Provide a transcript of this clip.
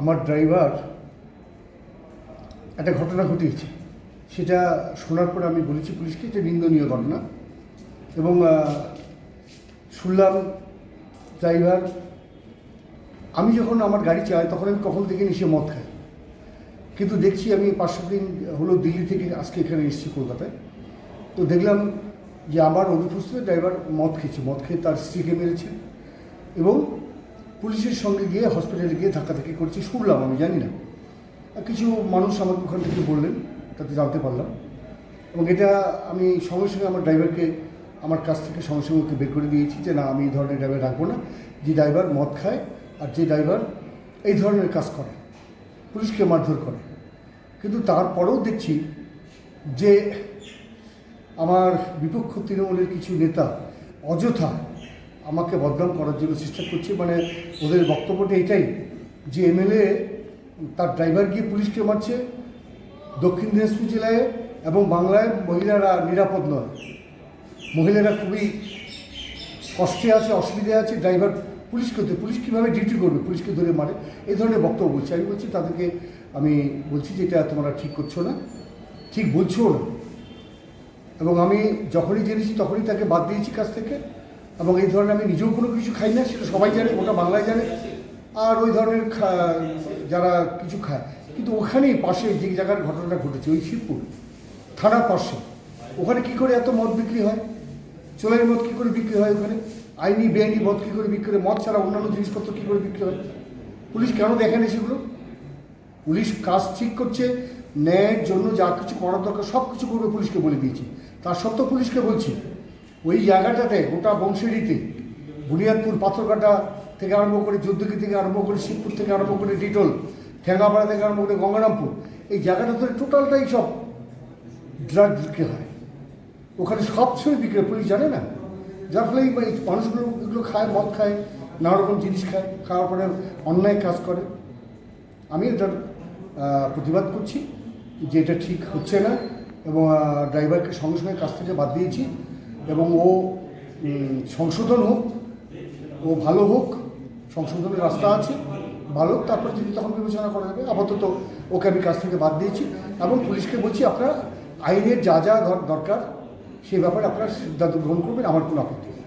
আমার ড্রাইভার একটা ঘটনা ঘটিয়েছে। সেটা শোনার পরে আমি বলেছি পুলিশকে যে নিন্দনীয় ঘটনা এবং শুনলাম ড্রাইভার, আমি যখন আমার গাড়ি চালাই তখন আমি কখন থেকে সে মদ খাই। কিন্তু দেখছি আমি পাঁচশো দিন হলো দিল্লি থেকে আজকে এখানে এসেছি কলকাতায়। তো দেখলাম যে আমার অনুপস্থিত ড্রাইভার মদ খেয়েছে। মদ খেয়ে তার স্ত্রীকে মেরেছে এবং পুলিশের সঙ্গে গিয়ে হসপিটালে গিয়ে ধাক্কাধাক্কি করছি শুনলাম আমি জানি না। কিছু মানুষ আমাকে ওখান থেকে বললেন, তাতে জানতে পারলাম। এবং এটা আমি সঙ্গে সঙ্গে আমার ড্রাইভারকে আমার কাছ থেকে সঙ্গে সঙ্গে ওকে বের করে দিয়েছি যে, না, আমি এই ধরনের ড্রাইভার রাখব না। যে ড্রাইভার মদ খায় আর যে ড্রাইভার এই ধরনের কাজ করে, পুলিশকে মারধর করে। কিন্তু তারপরেও দেখছি যে, আমার বিপক্ষ তৃণমূলের কিছু নেতা অযথা আমাকে বদনাম করার জন্য চেষ্টা করছে মানে ওদের বক্তব্যটা এটাই যে এমএলএ তার ড্রাইভার গিয়ে পুলিশকে মারছে দক্ষিণ দিনাজপুর জেলায় এবং বাংলায় মহিলারা নিরাপদ নয়। মহিলারা খুবই কষ্টে আছে, অসুবিধে আছে, ড্রাইভার পুলিশকে তো পুলিশ কীভাবে ডিউটি করবে, পুলিশকে ধরে মারে, এই ধরনের বক্তব্য বলছি। আমি বলছি, তাদেরকে আমি বলছি যে এটা তোমরা ঠিক করছ না, ঠিক বলছো না। এবং আমি যখনই জেনেছি তখনই তাকে বাদ দিয়েছি কাছ থেকে। এবং এই ধরনের আমি নিজেও কোনো কিছু খাই না, সেটা সবাই জানে ওটা বাংলায় জানে। আর ওই ধরনের যারা কিছু খায়, কিন্তু ওখানেই পাশে যে জায়গার ঘটনাটা ঘটেছে, ওই শিবপুর থানার পাশে, ওখানে কি করে এত মদ বিক্রি হয়? চোলাই মদ কী করে বিক্রি হয় ওখানে? আইনি, বেআইনি মদ কী করে বিক্রি হয়? মদ ছাড়া অন্যান্য জিনিসপত্র কী করে বিক্রি হয়? পুলিশ কেন দেখেনি সেগুলো? পুলিশ কাজ ঠিক করছে, ন্যায়ের জন্য যা কিছু করার দরকার সব কিছু করবে পুলিশকে বলে দিয়েছি। তার সত্ত্বেও পুলিশকে বলছি ওই জায়গাটাতে গোটা বংশেরিতে, বুনিয়াদপুর পাথরকাটা থেকে আরম্ভ করে যুদ্ধকি থেকে আরম্ভ করে শিবপুর থেকে আরম্ভ করে ডিটল, ঠেঙ্গাপাড়া থেকে আরম্ভ করে গঙ্গারামপুর, এই জায়গাটা ধরে টোটালটাই সব ড্রাগ বিক্রি হয়। ওখানে সব সময় বিক্রি হয়, পুলিশ জানে না? যার ফলে এই মানুষগুলো, এগুলো খায়, মদ খায় নানা রকম জিনিস খায়, খাওয়ার পরে অন্যায় কাজ করে। আমি এটার প্রতিবাদ করছি যে এটা ঠিক হচ্ছে না এবং ড্রাইভারকে সঙ্গে সঙ্গে কাছ থেকে বাদ দিয়েছি। এবং ও সংশোধন হোক, ও ভালো হোক, সংশোধনের রাস্তা আছে, ভালো তারপর যদি তখন বিবেচনা করা যাবে আপাতত ওকে আমি কাছ থেকে বাদ দিয়েছি এবং পুলিশকে বলছি, আপনারা আইনের যা যা দরকার সেই ব্যাপারে আপনারা সিদ্ধান্ত গ্রহণ করবেন, আমার কোনো আপত্তি নেই।